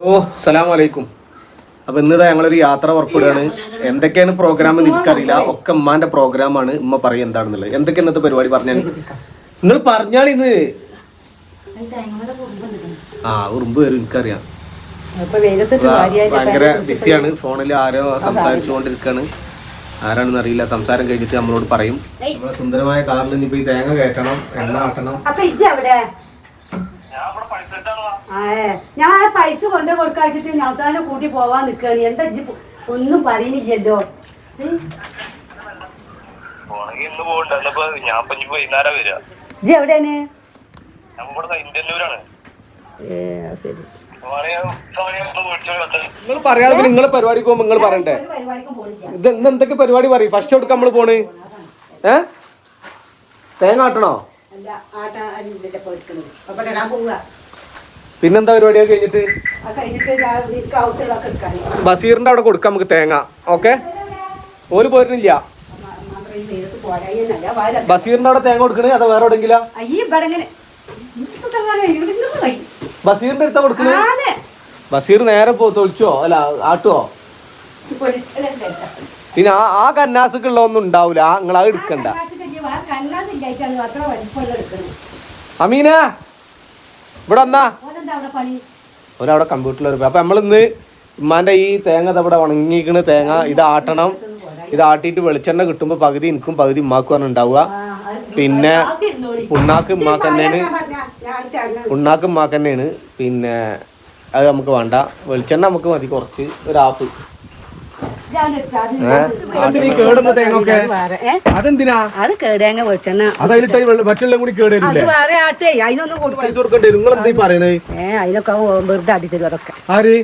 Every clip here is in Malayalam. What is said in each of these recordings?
ഓ സലാം വലൈക്കും അപ്പൊ ഇന്ന് ഞങ്ങളൊരു യാത്ര പുറപ്പെടുകയാണ്. എന്തൊക്കെയാണ് പ്രോഗ്രാം എന്ന് എനിക്കറിയില്ല. ഒക്കെ ഉമ്മാന്റെ പ്രോഗ്രാമാണ് ഉമ്മ പറയും എന്താണെന്നുള്ളത്. എന്തൊക്കെ ഇന്നത്തെ പരിപാടി പറഞ്ഞാൽ നിങ്ങൾ പറഞ്ഞാൽ ഇന്ന്. ആ ഉറുമ്പ് വരും എനിക്കറിയാം. ഭയങ്കര ബിസിയാണ്. ഫോണിൽ ആരോ സംസാരിച്ചുകൊണ്ടിരിക്കാണ്. ആരാണെന്ന് അറിയില്ല. സംസാരം കഴിഞ്ഞിട്ട് നമ്മളോട് പറയും. നമ്മളെ സുന്ദരമായ കാറിൽ ഇനിയിപ്പോ ഈ തേങ്ങ കയറ്റണം എണ്ണ ആട്ടണം അപ്പൊ ഇജ്ജ അവിടെ ആ, ഏ. ഞാൻ പൈസ കൊണ്ട് കൊടുക്കാച്ചിട്ട് നൗസാനെ കൂട്ടി പോവാൻ നിൽക്കുകയാണ് എന്താ ഇജ്ജ് ഒന്നും പറയുന്നില്ലല്ലോ ഇജ്ജ് എവിടെയാണ്? നിങ്ങൾ പറയാതെ പിന്നെ നിങ്ങളെ പരിപാടിക്ക് പോകുമ്പോ നിങ്ങൾ പറയണ്ടേ? ഇത് ഇന്ന് എന്തൊക്കെ പരിപാടി പറയും? ഫസ്റ്റ് എവിടേക്ക് നമ്മൾ പോണ്? ഏ? തേങ്ങ ആട്ടണോ അല്ല ആട്ടാ പിന്നെന്താ പരിപാടിയൊക്കെ കഴിഞ്ഞിട്ട്? ബസീറിന്റെ അവിടെ കൊടുക്കാം നമുക്ക് തേങ്ങ. ഓക്കെ? ഓൽ പോരുന്നില്ല. ബസീറിന്റെ അവിടെ തേങ്ങ കൊടുക്കണേ? അതോ വേറെ എവിടെങ്കിലാ? ബസീറിന്റെ അടുത്താ കൊടുക്കണേ? ബസീർ നേരെ പോ തൊളിച്ചോ? അല്ല ആട്ടുവോ? പിന്നെ ആ ആ കന്നാസൊക്കെ ഒന്നും ഉണ്ടാവൂല. നിങ്ങൾ അത് എടുക്കണ്ട. അമീന. ഇവിടെ പണി? ഒരവിടെ കമ്പ്യൂട്ടറിൽ അപ്പൊ നമ്മളിന്ന് ഉമ്മാന്റെ ഈ തേങ്ങ ഇവിടെ ഉണങ്ങിക്കണ തേങ്ങ ഇത് ആട്ടണം. ഇത് ആട്ടിയിട്ട് വെളിച്ചെണ്ണ കിട്ടുമ്പോ പകുതി എനിക്കും പകുതി ഉമ്മാക്കുമാണ് ഉണ്ടാവുക. പിന്നെ ഉണ്ണാക്ക് ഉമ്മാക്ക് തന്നെയാണ്. ഉണ്ണാക്ക് ഉമ്മാക്ക് തന്നെയാണ്. പിന്നെ അത് നമുക്ക് വേണ്ട. വെളിച്ചെണ്ണ നമുക്ക് മതി കുറച്ച്. ഒരു ഒക്കെ അതെന്തിനാ അത് കേടേങ്ങ വെളിച്ചെണ്ണ. അതതിലിട്ട് മറ്റുള്ള കൂടി വേറെ ആട്ടേ. അതിനൊന്നും കൊടുക്കേണ്ടി നിങ്ങൾ എന്താ പറയണേ? ഏ അതിനൊക്കെ വെറുതെ അടി തരും അതൊക്കെ. ആര്?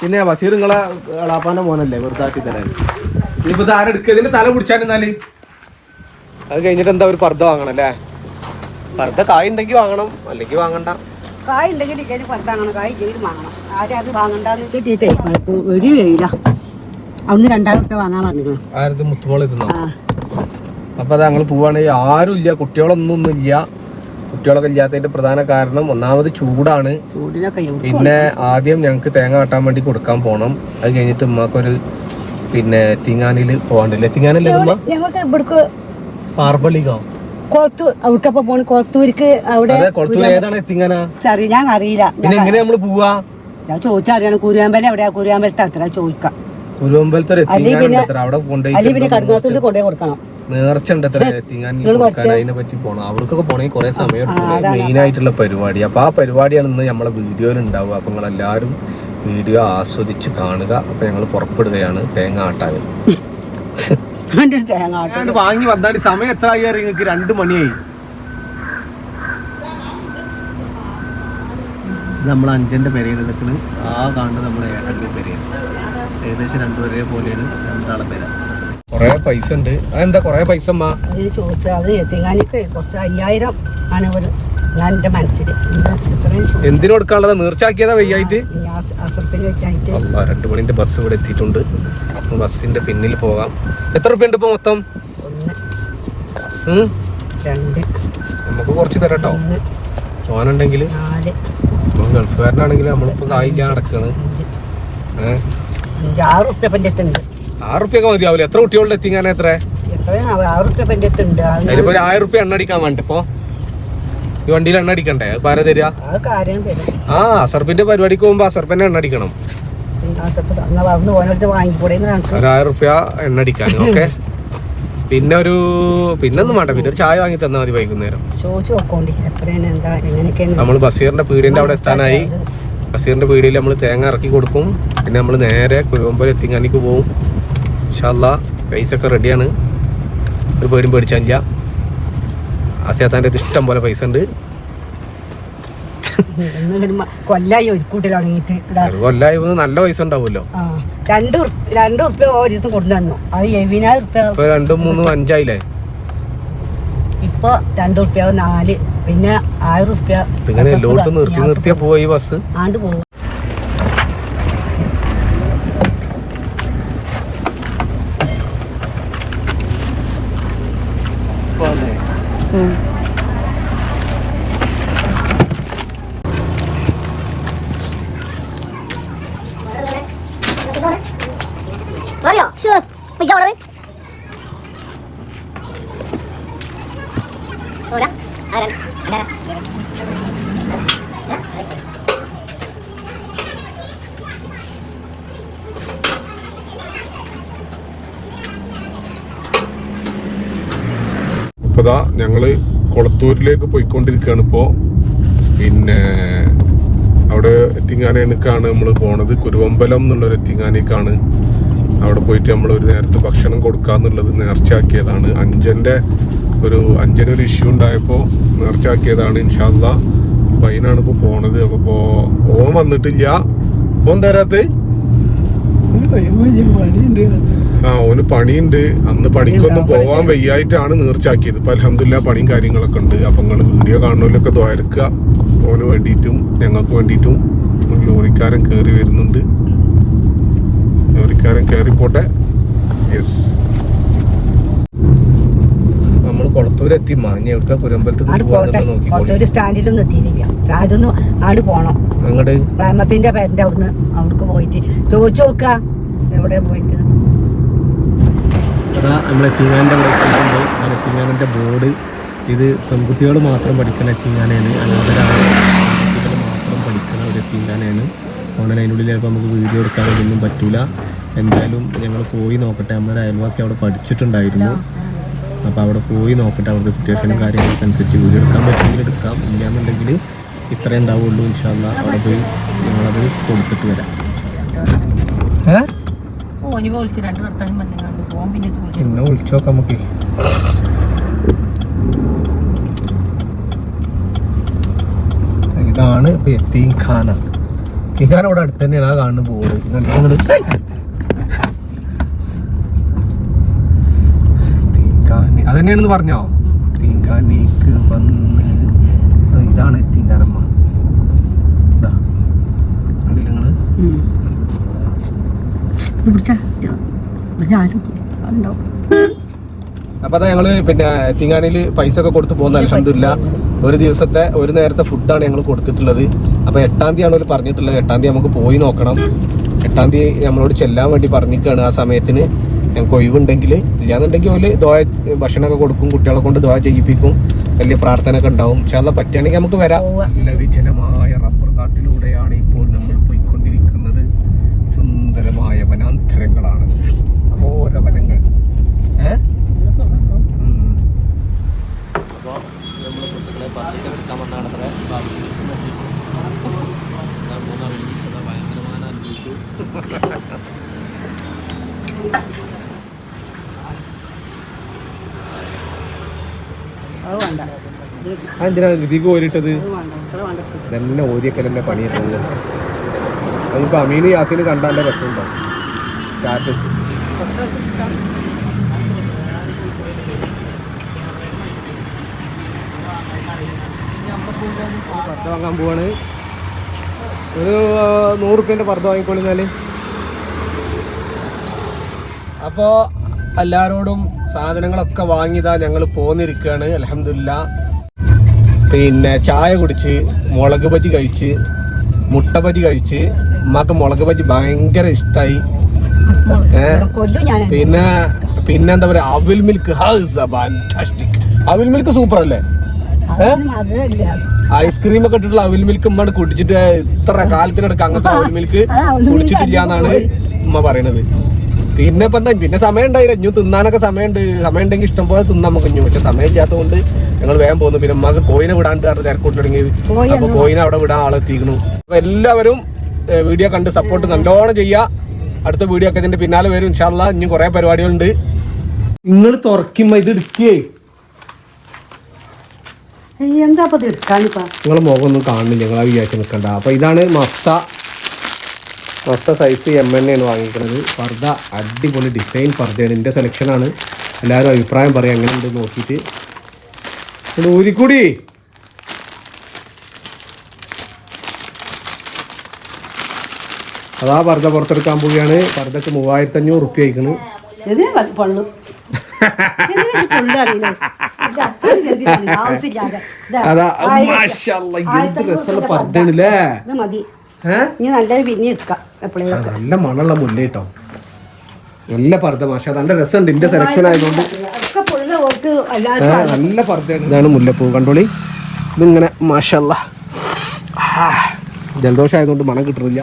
പിന്നെ ബഷീർ നിങ്ങളെ എളാപ്പാന്റെ മോനല്ലേ? വെറുതെ ആട്ടി തരാൻ. ഇനിയിപ്പോ ആരെടുക്കുക ഇതിന്റെ തല പിടിച്ചാൽ എന്നാൽ അത് കഴിഞ്ഞിട്ട് എന്താ ഒരു പർദ്ദ വാങ്ങണം അല്ലേ? പർദ്ദ കായ് ഉണ്ടെങ്കിൽ വാങ്ങണം അല്ലെങ്കിൽ വാങ്ങണ്ട. കായ് ഉണ്ടെങ്കിൽ പർദ്ദ വാങ്ങണം. കായ് വാങ്ങണം. ആരും അത് വാങ്ങണ്ടെന്ന് വെച്ചിട്ടേ ഒരു വെയില. അവിടുന്ന് രണ്ടായിരം റുപ്യ വാങ്ങാൻ പറഞ്ഞു ആയിരത്തി ആ. അപ്പൊ അത് ഞങ്ങൾ പോവാണെങ്കിൽ ആരും ഇല്ല. കുട്ടികളൊന്നും ഒന്നും ഇല്ല. കുട്ടികളൊക്കെ ഇല്ലാത്തതിന്റെ പ്രധാന കാരണം ഒന്നാമത് ചൂടാണ്. പിന്നെ ആദ്യം ഞങ്ങൾക്ക് തേങ്ങ ആട്ടാൻ വേണ്ടി കൊടുക്കാൻ പോണം. അത് കഴിഞ്ഞിട്ട് ഉമ്മാക്കൊരു പിന്നെ തിങ്ങാനിൽ പോകണ്ടല്ലേ തിങ്ങാനല്ലേ ഉമ്മ? ഞങ്ങൾക്ക് ഇവിടക്ക് പാർബളികോ കൊളത്തു അവിടക്കപ്പോ പോണ്. കൊളത്തൂർക്ക് അവിടെ കുളത്തൂർ ഏതാണ് തിങ്ങാനാ ഞാൻ അറിയില്ല. പിന്നെ എങ്ങനെ നമ്മൾ പോവാ? ഞാൻ ചോദിച്ചറിയാണ് കുരുവാമ്പല എവിടെയാ? കുരുവാമ്പലത്തെ അത്ര ചോദിക്കാം. കുരുവമ്പലത്തെ അവിടെ കൊണ്ടുപോയി കടുങ്ങാത്തുണ്ട് കൊണ്ടുപോയി കൊടുക്കണം. നേർച്ച ഉണ്ട് അത്ര അതിനെ പറ്റി പോണം. അവിടേക്കൊക്കെ പോണെങ്കിൽ കുറെ സമയം മെയിൻ ആയിട്ടുള്ള പരിപാടി. അപ്പൊ ആ പരിപാടിയാണ് ഇന്ന് നമ്മളെ വീഡിയോയിൽ ഉണ്ടാവുക. അപ്പൊ നിങ്ങൾ എല്ലാവരും വീഡിയോ ആസ്വദിച്ച് കാണുക. അപ്പൊ ഞങ്ങൾ പുറപ്പെടുകയാണ്. തേങ്ങ ആട്ടാൻ. വാങ്ങി വന്നാൽ സമയം എത്ര ആയി നിങ്ങൾക്ക് രണ്ട് മണിയായി. നമ്മൾ അഞ്ചന്റെ പെരയിൽ നിൽക്കുന്നത് ആ കാണുന്നത് നമ്മുടെ ഏട്ടന്റെ പെരയാണ്. ഏകദേശം രണ്ടുപേരെ പോലെയാണ് രണ്ടാളെ പേര്. കൊറേ പൈസ ഉണ്ട്. അതെന്താ കൊറേ പൈസ അമ്മ അത് ചോദിച്ചു അത് എത്തിങ്ങാനിക്ക് കുറച്ച് അയ്യായിരം ആണ് ഒരു ഞാൻ എന്റെ മനസ്സിൽ എന്തിനു കൊടുക്കാനുള്ളത്? നീർച്ചാക്കിയതാ വയ്യായിട്ട്? അല്ലാ രണ്ട് മണിന്റെ ബസ് ഇവിടെ എത്തിയിട്ടുണ്ട്. അപ്പൊ ബസ്സിന്റെ പിന്നിൽ പോകാം. എത്ര റുപ്യ ഉണ്ട് ഇപ്പൊ മൊത്തം? നമുക്ക് കുറച്ച് തരട്ടോ. ചോനുണ്ടെങ്കിൽ നാല്. ഗൾഫുകാരനാണെങ്കിൽ നമ്മളിപ്പോ കായിക്കാൻ നടക്കാണ്. ഏഹ് ആറ് ഉറുപ്പ്യപ്പന്റെ അടുത്തുണ്ട് ആറ് റുപ്യൊക്കെ മതിയാവില്ല? എത്ര കുട്ടികളുടെ എത്തിങ്ങാൻ എത്ര? ആറ് അതിലിപ്പോ ഒരു ആയിരം റുപ്യ എണ്ണ അടിക്കാൻ വേണ്ട ഇപ്പൊ ഈ വണ്ടിയിൽ എണ്ണ അടിക്കണ്ടേ? പാര തരിക? ആ അസർപ്പിന്റെ പരിപാടിക്ക് പോകുമ്പോ അസർപ്പന്നെ എണ്ണ അടിക്കണം. പിന്നെ ആസപ്പ് എന്നാ വളർന്ന് പോകാനടുത്ത് വാങ്ങിക്കൂടെ എന്ന് കണക്ക് ഒരു റുപ്യ എണ്ണ അടിക്കാൻ ഓക്കെ? പിന്നെ ഒരു പിന്നൊന്നും വേണ്ട. പിന്നെ ഒരു ചായ വാങ്ങി തന്നാൽ മതി വൈകുന്നേരം. നമ്മൾ ബസീറിന്റെ പീടിന്റെ അവിടെ എത്താനായി. ബഷീറിന്റെ പീടിയിൽ നമ്മൾ തേങ്ങ ഇറക്കി കൊടുക്കും. പിന്നെ നമ്മൾ നേരെ കുരുവമ്പല എത്തിങ്ങാനിക്ക് പോകും ഇൻഷാല്ല പൈസ ഒക്കെ റെഡിയാണ്. ഒരു പേടിയും പേടിച്ചാൽ അസിയാത്താന്റെ അടുത്ത് ഇഷ്ടം പോലെ പൈസ ഉണ്ട്. കൊല്ലായി ഒരു കൂട്ടിൽ തുടങ്ങിയിട്ട്. കൊല്ലായി നല്ല പൈസ ഉണ്ടാവുമല്ലോ. രണ്ട് രൂപ രണ്ട് ഉറുപ്പ്യ ഒരു ദിവസം കൊണ്ടു തന്നു. അത് എഴുപതിനായിരം ഉറുപ്പ്യ. രണ്ടും മൂന്നും അഞ്ചായില്ലേ? ഇപ്പൊ രണ്ട് ഉറുപ്പ്യ നാല്. പിന്നെ ആയിരം റുപ്യ ഇങ്ങനെ എല്ലായിടത്തും നിർത്തി നിർത്തിയാ പോവാ ഈ ബസ്. ആണ്ട് പോകും ആരാ ഇപ്പൊ ദാ ഞങ്ങൾ കൊളത്തൂരിലേക്ക് പോയിക്കൊണ്ടിരിക്കുകയാണ് ഇപ്പോ. പിന്നെ അവിടെ എത്തിങ്ങാനേക്കാണ് നമ്മൾ പോണത്. കുരുവമ്പലം എന്നുള്ളൊരു എത്തിങ്ങാനേക്കാണ്. അവിടെ പോയിട്ട് നമ്മൾ ഒരു നേരത്തെ ഭക്ഷണം കൊടുക്കാന്നുള്ളത് നേർച്ചയാക്കിയതാണ്. അഞ്ചന്റെ ഒരു അഞ്ചര ഒരു ഇഷ്യൂ ഉണ്ടായപ്പോൾ നേർച്ചയാക്കിയതാണ് ഇൻഷാല്ല അപ്പോൾ അതിനാണ് ഇപ്പോൾ പോണത്. അപ്പോൾ ഓൻ വന്നിട്ടില്ല. ഓൻ തരാത്ത് ആ ഓന് പണിയുണ്ട്. അന്ന് പണിക്കൊന്നും പോവാൻ വയ്യായിട്ടാണ് നീർച്ചാക്കിയത് ഇപ്പം അലഹമില്ല പണിയും കാര്യങ്ങളൊക്കെ ഉണ്ട്. അപ്പം നിങ്ങൾ വീഡിയോ കാണുന്നതിലൊക്കെ ദ്വാരക്കുക ഓന് വേണ്ടിയിട്ടും ഞങ്ങൾക്ക് വേണ്ടിയിട്ടും ലോറിക്കാരൻ കയറി വരുന്നുണ്ട്. ലോറിക്കാരൻ കയറിപ്പോട്ടെ യെസ് കൊളത്തൂരെത്തി മാഞ്ഞ എവിടെ പുരമ്പലത്ത് ആട് പോട്ടെ. ഒരു സ്റ്റാൻഡിലൊന്നും എത്തിയിട്ടില്ല. സ്റ്റാൻഡൊന്നും ആട് പോണം. അങ്ങോട്ട് റാമത്തിന്റെ പേരന്റെ അവിടുന്ന് അവിടേക്ക് പോയിട്ട്. ചോദിച്ചു നോക്ക. എവിടെ പോയിട്ട്? അതാ ബോർഡ്. ഇത് പെൺകുട്ടികൾ മാത്രം പഠിക്കുന്ന എത്തിങ്ങാനാണ് അല്ലാതെ കുട്ടികൾ മാത്രം പഠിക്കുന്ന ഒരു എത്തിങ്ങാനാണ് അതുകൊണ്ട് അതിനുള്ളിൽ ചിലപ്പോൾ നമുക്ക് വീഡിയോ എടുക്കാനൊന്നും പറ്റൂല. എന്തായാലും ഞങ്ങൾ പോയി നോക്കട്ടെ. നമ്മുടെ അയൽവാസി അവിടെ പഠിച്ചിട്ടുണ്ടായിരുന്നു. അപ്പോൾ അവിടെ പോയി നോക്കട്ടെ അവിടുത്തെ സിറ്റുവേഷനും കാര്യങ്ങളൊക്കെ അനുസരിച്ച് വീട് എടുക്കാൻ പറ്റുമെങ്കിൽ എടുക്കാം. ഇല്ലയെന്നുണ്ടെങ്കിൽ ഇത്രേ ഉണ്ടാവുള്ളൂ ഇൻഷാല്ല അവിടെ പോയി ഞങ്ങളത് കൊടുത്തിട്ട് വരാം. ഓനി വിളിച്ച് നോക്കാം നമുക്ക്. ഇതാണ് ഇപ്പൊ എത്തിയും ഖാന. ഖാന അവിടെ അടുത്ത് തന്നെയാണ് ആ കാണുന്ന ബോർഡ് അതന്നെയാണെന്ന് പറഞ്ഞോ? തീങ്കാനേക്ക് വന്ന്. ഇതാണ് എത്തീങ്കാനമ്മ ഇതാ കണ്ടില്ല നിങ്ങൾ? അപ്പൊ അതാ ഞങ്ങൾ പിന്നെ തിങ്ങാനിൽ പൈസ ഒക്കെ കൊടുത്തു പോകുന്ന അലഹമില്ല ഒരു ദിവസത്തെ ഒരു നേരത്തെ ഫുഡാണ് ഞങ്ങൾ കൊടുത്തിട്ടുള്ളത്. അപ്പൊ എട്ടാം തീയതി ആണ് പറഞ്ഞിട്ടുള്ളത്. എട്ടാം തീയതി നമുക്ക് പോയി നോക്കണം. എട്ടാം തീയതി നമ്മളോട് ചെല്ലാൻ വേണ്ടി പറഞ്ഞിരിക്കുകയാണ് ആ സമയത്തിന്. ഞങ്ങൾക്ക് ഒഴിവുണ്ടെങ്കിൽ ഇല്ലാന്നുണ്ടെങ്കിൽ ഓൽ ദോയ ഭക്ഷണമൊക്കെ കൊടുക്കും കുട്ടികളെ കൊണ്ട് ദോയ ചെയ്യിപ്പിക്കും വലിയ പ്രാർത്ഥന ഒക്കെ ഉണ്ടാവും. പക്ഷെ അതെ പറ്റുകയാണെങ്കിൽ നമുക്ക് വരാം. നല്ല വിജനമായ റബ്ബർ കാട്ടിലൂടെയാണ് ഇപ്പോൾ നമ്മൾ പോയിക്കൊണ്ടിരിക്കുന്നത്. സുന്ദരമായ വനാന്തരങ്ങളാണ്. ഘോരവനങ്ങൾ ഏഹ് അപ്പോൾ നമ്മുടെ സുഹൃത്തുക്കളെ വന്നാണ് അത്ര ഭയങ്കരമായ അനുഭവിച്ചു അത് വേണ്ട. ഇതിക്ക് ഓരിട്ടത്? തന്നെ ഓരിയൊക്കെ അതിപ്പോൾ അമീന് യാസീന് കണ്ടാന്റെ രസമുണ്ടാവും സ്റ്റാറ്റസ് പർദ്ദ വാങ്ങാൻ പോവാണ്. ഒരു ആ, നൂറ് റുപ്യന്റെ പർദ്ദ വാങ്ങിക്കൊള്ളുന്നാൽ അപ്പോൾ എല്ലാവരോടും സാധനങ്ങളൊക്കെ വാങ്ങിയതാ ഞങ്ങൾ പോന്നിരിക്കുകയാണ് അലഹമില്ല പിന്നെ ചായ കുടിച്ച് മുളക് ബജി കഴിച്ച് മുട്ട ബജി കഴിച്ച്. ഉമ്മാക്ക് മുളക് ബജി ഭയങ്കര ഇഷ്ടമായി പിന്നെ പിന്നെന്താ പറയാ അവിൽ മിൽക്ക്. അവിൽ മിൽക്ക് സൂപ്പർ അല്ലേ ഐസ്ക്രീം ഒക്കെ ഇട്ടിട്ടുള്ള അവിൽ മിൽക്ക് ഉമ്മ കുടിച്ചിട്ട് ഇത്ര കാലത്തിനടുക്ക അങ്ങനത്തെ അവിൽ മിൽക്ക് ആ, അവിൽ മിൽക്ക് കുടിച്ചിട്ടില്ല എന്നാണ് ഉമ്മ പറയണത്. പിന്നെ ഇപ്പൊ എന്താ പിന്നെ സമയം ഉണ്ടായില്ല. ഇഞ്ഞു തിന്നാനൊക്കെ സമയമുണ്ട്. സമയം ഉണ്ടെങ്കിൽ ഇഷ്ടം പോലെ തിന്നാൻ നമുക്ക് ഇഞ്ഞു. പക്ഷെ സമയം ഇല്ലാത്തതുകൊണ്ട് ഞങ്ങൾ വേഗം പോകുന്നു പിന്നെ ഉമ്മക്ക് കോയിനെ വിടാണ്ട് കാരണം തിരക്കൂട്ട് തുടങ്ങി കോഴി അപ്പൊ കോയിനെ അവിടെ വിടാൻ ആളെത്തിക്കുന്നു. അപ്പൊ എല്ലാവരും വീഡിയോ കണ്ട് സപ്പോർട്ട് നല്ലോണം ചെയ്യാ. അടുത്ത വീഡിയോ ഒക്കെ ഇതിന്റെ പിന്നാലെ വരും. ഇൻഷാല്ല ഇനി കുറെ പരിപാടികളുണ്ട്. നിങ്ങൾ തുറക്കുമ്പോ ഇത് എടുക്കേ. എന്താ നിങ്ങൾ മുഖം ഒന്നും കാണുന്നില്ല. നിങ്ങൾ ആ വിചാരിച്ച് നിൽക്കണ്ട അപ്പോൾ ഇതാണ് മഫ്ത. മഫ്ത സൈസ് എം എൻ ആണ് വാങ്ങിക്കുന്നത് പർദ്ദ അടിപൊളി ഡിസൈൻ പർദ്ദയാണ് എന്റെ സെലക്ഷനാണ് എല്ലാവരും അഭിപ്രായം പറയാം. എങ്ങനെ ഉണ്ട് നോക്കിയിട്ട്. ഊരിക്കൂടി. അതാ പർദ്ദ പുറത്തെടുക്കാൻ പോവുകയാണ്. പർദ്ദക്ക് മൂവായിരത്തി അഞ്ഞൂറ് റുപ്യ അയക്കണ് അതാ എന്ത് രസമുള്ള പർദ്ദയാണല്ലേ? ഇനി നല്ലൊരു പിന്നെ എടുക്കാം എപ്പോഴേലും നല്ല മണമുള്ള മുല്ല കേട്ടോ. നല്ല പർദ്ദ മാഷ നല്ല രസമുണ്ട് ഇന്റെ സെലക്ഷൻ ആയതുകൊണ്ട്. ഒക്കെ പൊള്ളുന്ന ഓർക്ക് ആ, എല്ലാവർക്കും നല്ല പർദ്ദയാണ്. ഇതാണ് മുല്ലപ്പൂ കണ്ടോളി? ഇതിങ്ങനെ മാഷല്ല ജലദോഷം ആയതുകൊണ്ട് മണം കിട്ടുന്നില്ല.